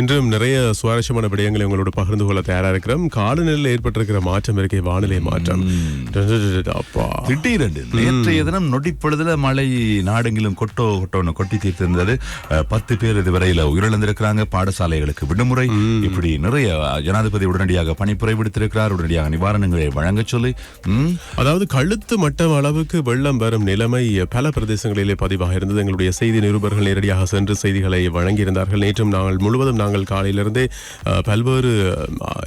இன்றும் நிறைய சுவாரஸ்யமான விடயங்களை உங்களோட பகிர்ந்து கொள்ள தயாரா இருக்கிறோம் காலநிலையில் ஏற்பட்டிருக்கிற மாற்றம் இருக்கே வானிலை மாற்றம். திடீரென்று நேற்றைய தினம் நொடிப்பொழுதுல மழை நாடெங்கிலும் கொட்டோ கொட்டோன்னு கொட்டி தீர்த்திருந்தது. பத்து பேர் இதுவரையில உயிரிழந்திருக்கிறாங்க. பாடசாலைகளுக்கு விடுமுறை. இப்படி நிறைய ஜனாதிபதி உடனடியாக பணிப்புரை விடுத்திருக்கிறார். உடனடியாக நிவாரணங்களை வழங்க சொல்லி அதாவது கழுத்து மட்டம் அளவுக்கு வெள்ளம் வரும் நிலைமை பல பிரதேசங்களிலே பதிவாக இருந்தது. எங்களுடைய செய்தி நிருபர்கள் நேரடியாக சென்று செய்திகளை வழங்கியிருந்தார்கள். நேற்றும் நாங்கள் முழுவதும் நாங்கள் காலையிலிருந்தே பல்வேறு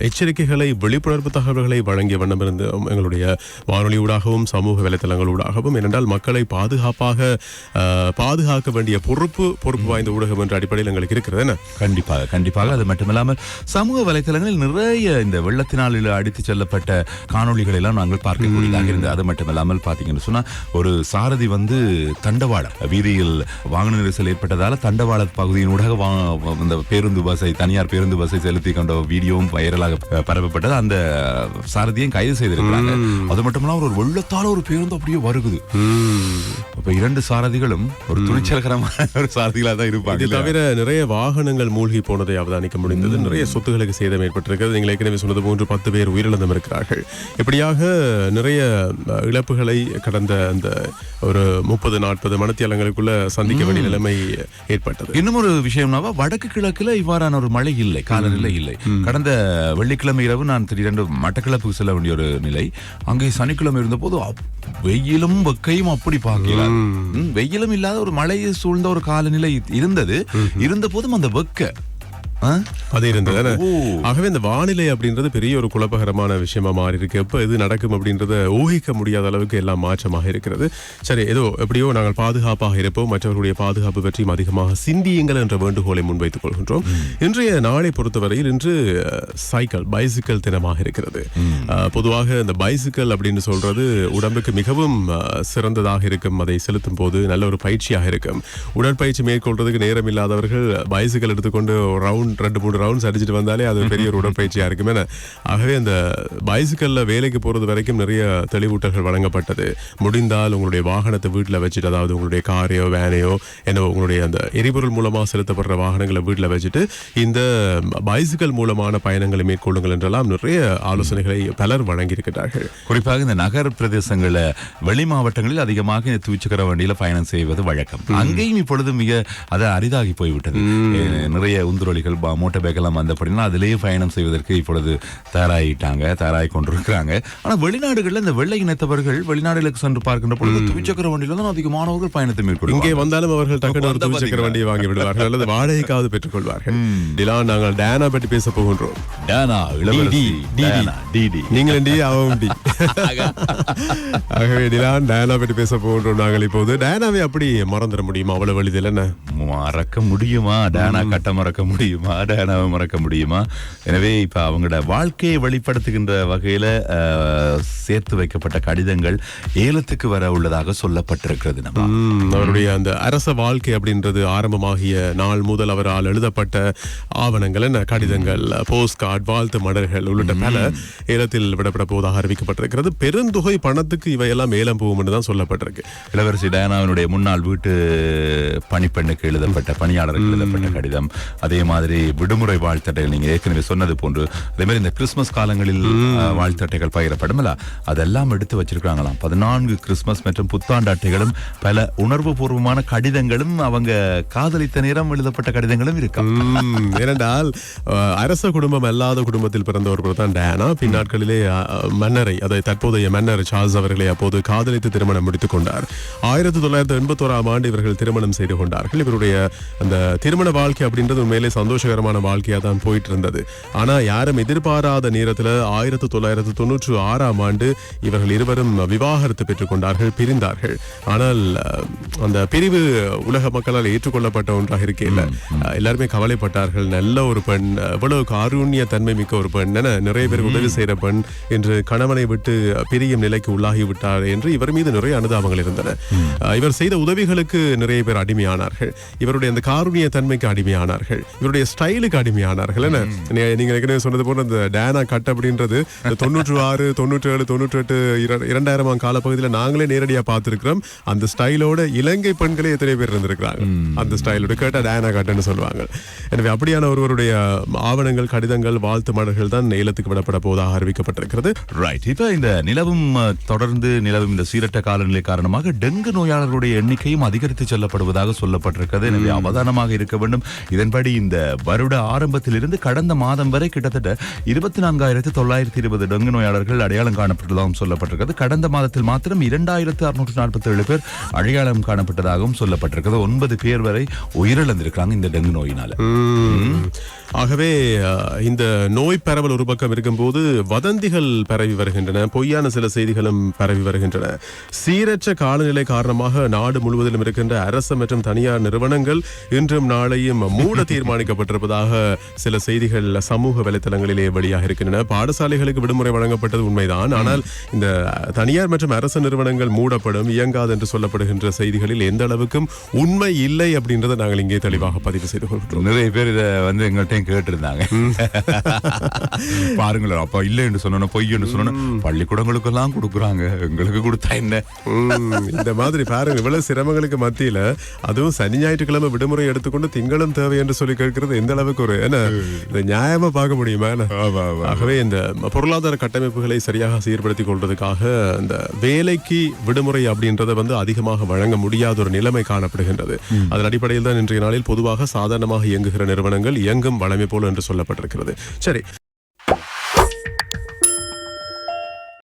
எச்சரிக்கைகளை விழிப்புணர்வு தகவல்களை வழங்கிய வண்ணம் இருந்து எங்களுடைய வானொலி ஊடாகவும் சமூக வலைத்தளங்களூடாகவும் ஏனென்றால் மக்களை பாதுகாப்பாக பாதுகாக்க வேண்டிய பொறுப்பு பொறுப்பு வாய்ந்த ஊடகம் என்ற அடிப்படையில் எங்களுக்கு இருக்கிறது என்ன? கண்டிப்பாக கண்டிப்பாக. அது மட்டுமில்லாமல் சமூக வலைத்தளங்களில் நிறைய இந்த வெள்ளத்தினால் அடித்து செல்லப்பட்ட காணொளிகளை எல்லாம் நாங்கள் பார்க்கக்கூடியதாக இருந்தது. அது மட்டுமில்லாமல் பார்த்தீங்கன்னு சொன்னால் ஒரு சாரதி வந்து தண்டவாளம் வீதியில் வாகன நெரிசல் ஏற்பட்டதால தண்டவாள பகுதியின் ஊடாக இந்த பேருந்து பஸ்ஸை தனியார் பேருந்து பஸ்ஸை செலுத்தி கொண்ட வீடியோவும் வைரலாக பரப்பப்பட்டது. அந்த சாரதியும் கைது செய்திருக்கிறாங்க. அது மட்டுமில்லாமல் ஒரு வெள்ளத்தால ஒரு பேருந்து அப்படியே வருகுது. அப்ப இரண்டு சாரதிகளும் ஒரு துணிச்சல்கரமான ஒரு சாரதிகளா தான் இருப்பாங்க? தவிர நிறைய வாகனங்கள் மூழ்கி போனதை அவதானிக்க முடிந்தது. நிறைய சொத்துகளுக்கு சேதம் ஏற்பட்டிருக்கிறது. நீங்கள் ஏற்கனவே சொன்னது போன்று பத்து பேர் உயிரிழந்தும் இருக்கிறார்கள். இப்படியாக நிறைய இழப்புகளை கடந்த அந்த ஒரு முப்பது நாற்பது மணத்தியாலங்களுக்குள்ள சந்திக்க வேண்டிய நிலைமை ஏற்பட்டது. இன்னும் ஒரு விஷயம்னாவா வடக்கு கிழக்குல இவ்வாறான ஒரு மழை இல்லை காலநிலை இல்லை. கடந்த வெள்ளிக்கிழமை இரவு நான் திடீரென்று மட்டக்கிழப்புக்கு செல்ல வேண்டிய ஒரு நிலை. அங்கே சனிக்கிழமை இருந்தபோது வெயிலும் வெக்கையும் அப்படி பார்க்கல. ம், வெயிலும் இல்லாத ஒரு மழையை சூழ்ந்த ஒரு காலநிலை இருந்தது. இருந்த போதும் அந்த வெக்க? அது இருந்தது. ஆகவே இந்த வானிலை அப்படின்றது பெரிய ஒரு குழப்பகரமான விஷயமா மாறி இருக்கு எப்ப இது நடக்கும் அப்படின்றத ஊகிக்க முடியாத அளவுக்கு எல்லாம் மாற்றமாக இருக்கிறது. சரி ஏதோ எப்படியோ நாங்கள் பாதுகாப்பாக இருப்போம். மற்றவர்களுடைய பாதுகாப்பு பற்றியும் அதிகமாக சிந்தியுங்கள் என்ற வேண்டுகோளை முன்வைத்துக் கொள்கின்றோம். இன்றைய நாளை பொறுத்தவரையில் இன்று சைக்கிள் பைசிக்கல் தினமாக இருக்கிறது. பொதுவாக இந்த பைசிக்கல் அப்படின்னு சொல்றது உடம்புக்கு மிகவும் சிறந்ததாக இருக்கும். அதை செலுத்தும் போது நல்ல ஒரு பயிற்சியாக இருக்கும். உடற்பயிற்சி மேற்கொள்றதுக்கு நேரம் இல்லாதவர்கள் பைசிக்கல் எடுத்துக்கொண்டு ஒரு ரவுண்ட் ரெண்டு மூணு ரவுண்ட்ஸ் அடிச்சுட்டு வந்தாலே அது பெரிய ஒரு உடற்பயிற்சியா இருக்கும். ஆகவே அந்த பைசிக்கல்ல வேலைக்கு போறது வரைக்கும் நிறைய தெளிவூட்டல்கள் வழங்கப்பட்டது. முடிந்தால் உங்களுடைய வாகனத்தை வீட்டில் வச்சுட்டு அதாவது உங்களுடைய காரையோ வேனையோ என்ன உங்களுடைய அந்த எரிபொருள் மூலமா செலுத்தப்படுற வாகனங்களை வீட்டில் வச்சுட்டு இந்த பைசிக்கல் மூலமான பயணங்களை மேற்கொள்ளுங்கள் என்றெல்லாம் நிறைய ஆலோசனைகளை பலர் வழங்கியிருக்கிறார்கள். குறிப்பாக இந்த நகர் பிரதேசங்கள்ல வெளி மாவட்டங்களில் அதிகமாக இந்த துவிச்சக்கர வண்டியில பயணம் செய்வது வழக்கம். அங்கேயும் இப்பொழுது மிக அது அரிதாகி போய்விட்டது. நிறைய உந்துரொலிகள் மோட்டார் பைக் எல்லாம் வந்தபடினா அதிலேயே பயணம் செய்வதற்கு இப்பொழுது தயாராகிட்டாங்க தயாராகி கொண்டிருக்கிறாங்க. ஆனா வெளிநாடுகள்ல இந்த வெள்ளை இனத்தவர்கள் வெளிநாடுகளுக்கு சென்று பார்க்கின்ற பொழுது துவிச்சக்கர வண்டியில தான் அதிகமானவர்கள் பயணத்தை இங்கே மேற்கொள்வாங்க வந்தாலும் அவர்கள் டக்குனு ஒரு வந்தா துவிச்சக்கர? வண்டியை வாங்கி விடுவார்கள் அல்லது வாடகைக்காவது பெற்றுக் கொள்வார்கள் டிலான் நாங்கள் டயானா பற்றி பேச போகின்றோம். டேனா, டிடி. டேனா, டிடி. நீங்கள் டி அவன் டி. ஆகவே டிலான் டயானா பற்றி பேச போகின்றோம் நாங்கள் இப்போது. டயானாவை அப்படி மறந்துட முடியுமா? அவ்வளவு எளிதில் என்ன மறக்க முடியுமா? டேனா கட்ட மறக்க முடியுமா? டேனாவை மறக்க முடியுமா? எனவே இப்ப அவங்களோட வாழ்க்கையை வெளிப்படுத்துகின்ற வகையில சேர்த்து வைக்கப்பட்ட கடிதங்கள் ஏலத்துக்கு வர உள்ளதாக சொல்லப்பட்டிருக்கிறது நம்ம. அவருடைய அந்த அரச வாழ்க்கை அப்படின்றது ஆரம்பமாகிய நாள் முதல் அவரால் எழுதப்பட்ட ஆவணங்கள் என்ன? கடிதங்கள் போஸ்ட் கார்டு வாழ்த்து மடல்கள் உள்ளிட்ட பல ஏலத்தில் விடப்பட போவதாக அறிவிக்கப்பட்டிருக்கிறது பெருந்தொகை பணத்துக்கு இவையெல்லாம் ஏலம் போகும் என்று தான் சொல்லப்பட்டிருக்கு. இளவரசி டயானாவினுடைய முன்னாள் வீட்டு பணிப்பெண்ணுக்கு எழுதப்பட்ட பணியாளருக்கு எழுதப்பட்ட கடிதம். அதே மாதிரி விடுமுறை வாழ்த்தட்டைகள் நீங்க ஏற்கனவே சொன்னது போன்று அதே மாதிரி இந்த கிறிஸ்துமஸ் காலங்களில் வாழ்த்தட்டைகள் பகிரப்படும்ல அதெல்லாம் எடுத்து வச்சிருக்காங்களாம் பதினான்கு கிறிஸ்துமஸ் மற்றும் புத்தாண்டு அட்டைகளும் பல உணர்வு பூர்வமான கடிதங்களும் அவங்க காதலித்த நேரம் எழுதப்பட்ட கடிதங்களும் இருக்கா? ஏனென்றால் அரச குடும்பம் அல்லாத குடும்பத்தில் பிறந்த ஒருவர் தான் டயானா. பின்னாட்களிலே மன்னரை அதை தற்போதைய மன்னர் சார்ல்ஸ் அவர்களை அப்போது காதலித்து திருமணம் முடித்துக் கொண்டார். ஆயிரத்தி தொள்ளாயிரத்தி எண்பத்தோராம் ஆண்டு இவர்கள் திருமணம் செய்து கொண்டார்கள். இவருடைய அந்த திருமண வாழ்க்கை அப்படின்றது உண்மையிலே சந்தோஷகரமான வாழ்க்கையா தான் போயிட்டு இருந்தது ஆனா யாரும் எதிர்பாராத நேரத்துல ஆயிரத்தி தொள்ளாயிரத்தி தொண்ணூற்று ஆறாம் ஆண்டு இவர்கள் இருவரும் விவாகரத்து பெற்றுக் கொண்டார்கள் பிரிந்தார்கள். ஆனால் அந்த பிரிவு உலக மக்களால் ஏற்றுக்கொள்ளப்பட்ட ஒன்றாக இருக்கே இல்ல எல்லாருமே கவலைப்பட்டார்கள். நல்ல ஒரு பெண் எவ்வளவு காரூண்ய தன்மை மிக்க ஒரு பெண் என நிறைய பேர் உதவி செய்யற பெண் என்று கணவனை விட்டு பிரியும் நிலைக்கு உள்ளாகி விட்டார் என்று இவர் மீது நிறைய அனுதாபங்கள் இருந்தன. இவர் செய்த உதவிகளுக்கு நிறைய பேர் அடிமையானார்கள். இவருடைய அந்த காரூண்ய தன்மைக்கு அடிமையானார்கள். இவருடைய ஸ்டைலுக்கு அடிமையானார்கள் என்ன? நீங்க ஏற்கனவே சொன்னது போல இந்த டேனா கட் அப்படின்றது தொண்ணூற்று ஆறு தொண்ணூற்றி ஏழு தொண்ணூற்றி எட்டு இரண்டாயிரமாம் காலப்பகுதியில் நாங்களே நேரடியா பார்த்திருக்கிறோம். அந்த ஸ்டைலோட இலங்கை பெண்களே எத்தனை பேர் இருந்திருக்கிறாங்க. அந்த ஸ்டைலோட கேட்டா டேனா கட்டுன்னு சொல்லுவாங்க. எனவே அப்படியான ஒருவருடைய ஆவணங்கள் கடிதங்கள் வாழ்த்து மலர்கள் தான் ஏலத்துக்கு விடப்பட போவதாக அறிவிக்கப்பட்டிருக்கிறது. ரைட் இப்ப இந்த நிலவும் தொடர்ந்து நிலவும் இந்த சீரற்ற காலநிலை காரணமாக டெங்கு நோயாளர்களுடைய எண்ணிக்கையும் அதிகரித்து செல்லப்படுவதாக சொல்லப்பட்டிருக்கிறது. எனவே அவதானமாக இருக்க வேண்டும். இதன்படி இந்த வருட ஆரம்பத்திலிருந்து கடந்த மாதம் வரை கிட்டத்தட்ட இருபத்தி நான்காயிரத்து தொள்ளாயிரத்தி இருபது டெங்கு நோயாளர்கள் அடையாளம் காணப்பட்டதாகவும் சொல்லப்பட்டிருக்கிறது. கடந்த மாதத்தில் மாத்திரம் இரண்டாயிரத்து அறுநூற்று நாற்பத்தி ஏழு பேர் அடையாளம் காணப்பட்டதாகவும் சொல்லப்பட்டிருக்கிறது. ஒன்பது பேர் வரை உயிரிழந்திருக்காங்க இந்த டெங்கு நோயினால. ஆகவே இந்த நோய் பரவல் ஒரு பக்கம் இருக்கும்போது வதந்திகள் பரவி வருகின்றன. பொய்யான சில செய்திகளும் பரவி வருகின்றன. சீரற்ற காலநிலை காரணமாக நாடு முழுவதிலும் இருக்கின்ற அரசு மற்றும் தனியார் நிறுவனங்கள் இன்றும் நாளையும் மூட தீர்மானிக்கப்பட்டிருப்பதாக சில செய்திகள் சமூக வலைத்தளங்களிலே வெளியாக இருக்கின்றன. பாடசாலைகளுக்கு விடுமுறை வழங்கப்பட்டது உண்மைதான். ஆனால் இந்த தனியார் மற்றும் அரசு நிறுவனங்கள் மூடப்படும் இயங்காது என்று சொல்லப்படுகின்ற செய்திகளில் எந்த அளவுக்கும் உண்மை இல்லை அப்படின்றத நாங்கள் இங்கே தெளிவாக பதிவு செய்து கொள்கிறோம். நிறைய பேர் இத வந்து எங்கள்கிட்ட கேட்டிருந்தாங்க. பாருங்களேன் அப்ப இல்லை என்று சொன்னோம் பொய் என்று சொன்னோம் பள்ளிக்கூடங்களுக்கெல்லாம் கொடுக்குறாங்க. எங்களுக்கு கொடுத்தா என்ன? இந்த மாதிரி பாருங்க இவ்வளவு சிரமங்களுக்கு மத்தியில அதுவும் சனி ஞாயிற்றுக்கிழமை விடுமுறை எடுத்துக்கொண்டு திங்களும் தேவை என்று சொல்லி கேட்கிறது எந்த அளவுக்கு ஒரு என்ன? இந்த நியாயமா பார்க்க முடியுமா? ஆகவே இந்த பொருளாதார கட்டமைப்புகளை சரியாக சீர்படுத்திக் கொள்வதற்காக இந்த வேலைக்கு விடுமுறை அப்படின்றத வந்து அதிகமாக வழங்க முடியாத ஒரு நிலைமை காணப்படுகின்றது. அதன் அடிப்படையில் தான் இன்றைய நாளில் பொதுவாக சாதாரணமாக இயங்குகிற நிறுவனங்கள் இயங்கும் வளமை போல என்று சொல்லப்பட்டிருக்கிறது. சரி.